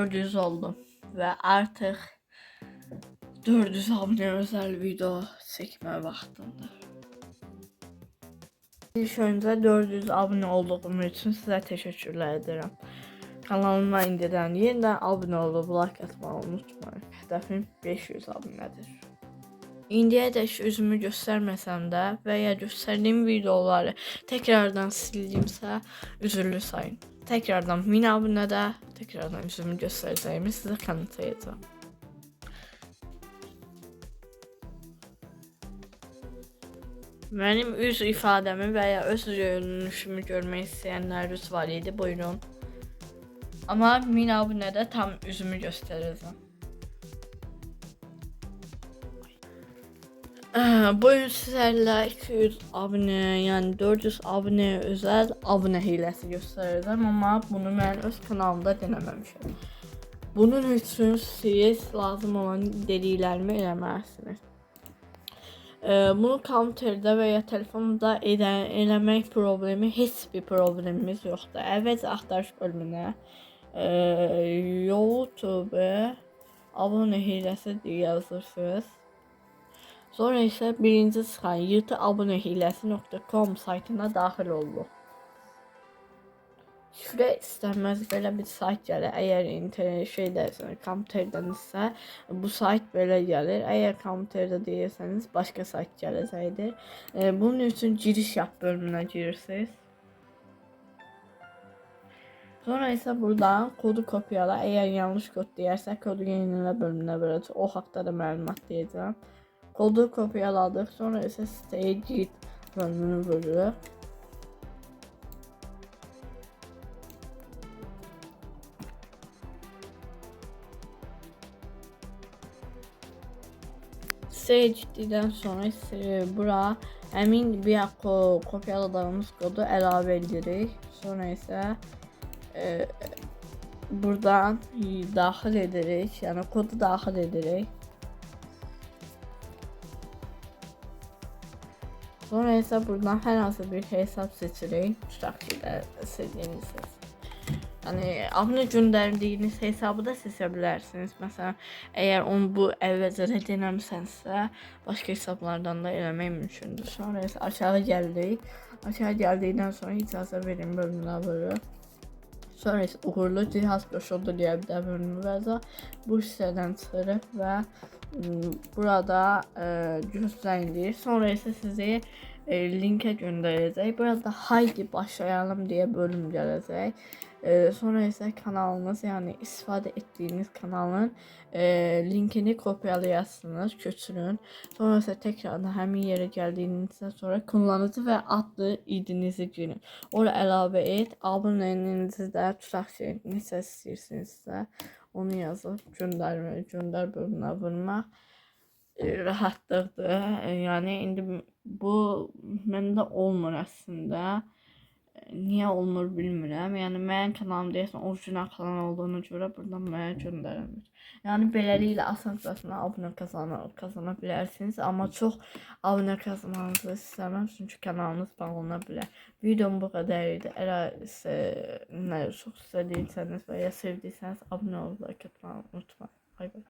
400 oldum ve artık 400 abone özel video çekme vaktimdir. İlk önce 400 abone olduğum için size teşekkürler ederim. Kanalıma indidən yeniden abone olup like atmayı unutmayın. Hedefim 500 abonedir. İndiyədək üzümü göstərməsəm də və ya göstərdiyim videoları tekrardan sildimsə üzürlü sayın. Tekrardan 1000 abunədə tekrardan üzümü göstərəcəyimi sizə kanıtlayacağım. Benim üz ifademi veya öz görünüşümü görmek isteyenler var idi. Buyurun. Ama 1000 abunədə tam üzümü göstereceğim. Bugün sizlerle 200 abone yani 400 abone özel abone hilesi göstereceğim ama bunu ben öz kanalımda denememişim. Bunun için siz lazım olan dediklerimi eləməlisiniz. Ee, bunu counterda veya telefonda elə, eləmək problemi heç bir problemimiz yoxdur. Əvvəlcə axtarış bölümünə e, YouTube abone hilesi diye yazırsınız. Sonra ise birinci çıxan yırtıabonehilesi.com saytına daxil oldu. Şifrə istənməz belə bir sayt gəlir. Əgər internet şeydəsən, kompüterdən isə bu sayt belə gəlir. Əgər kompüterdə deyirsəniz başqa sayt gələcəkdir. E, bunun üçün giriş yap bölümünə girirsiniz. Sonra ise buradan kodu kopyala. Eğer yanlış kod deyərsə kodu yenile bölümünə böləcək. O haqda da məlumat deyəcəm. Kodu kopyaladık. Sonra ise git bölümünü bölürük. Siteye gittikdən sonra ise bura əmin bir ko kopyaladığımız kodu əlavə edirik. Sonra ise e, buradan daxil edirik. Yəni kodu daxil edirik. Sonra ise buradan her hansı bir hesap ki də sevdiyiniz hesab. Yani abone gönderdiğiniz hesabı da seçə bilərsiniz. Məsələn, əgər onu bu əvvəlcə denəmisənsə, başqa hesablardan da eləmək mümkündür. Sonra isə aşağı gəldik. Aşağı gəldikdən sonra icazə verin bölümünə vururuq. Sonra isə uğurlu cihaz qoşuldu deyə bir də bölümü vəza bu hissədən çıxırıq və burada e, gözləyin Sonra isə sizi e, linke gönderəcək. Burada haydi başlayalım diye bölüm gələcək. E, sonra ise kanalınız yani istifade ettiğiniz kanalın e, linkini kopyalayasınız, köçürün. Sonra ise tekrardan həmin yere geldiğinizden sonra kullanıcı ve adlı idinizi girin. Oraya əlavə et, abunənizi də tutaq ki, neçə istəyirsinizsə onu yazıb göndərmə, göndər bölümünə vurmaq rahatlıqdır. E, yəni indi bu məndə olmur əslində. Niye olmur bilmirəm. Yəni mənim kanalım deyəsən orijinal kanal olduğuna görə buradan mənə göndərilmir. Yəni beləliklə asan-asan abunə kazana, kazana bilərsiniz, amma çox abunə qazanmanızı istəməm çünki kanalınız bağlana bilər. Videom bu qədər idi. Əgər isə nə çox istədiysəniz və ya sevdiysəniz abunə olub like unutmayın. Bay bay.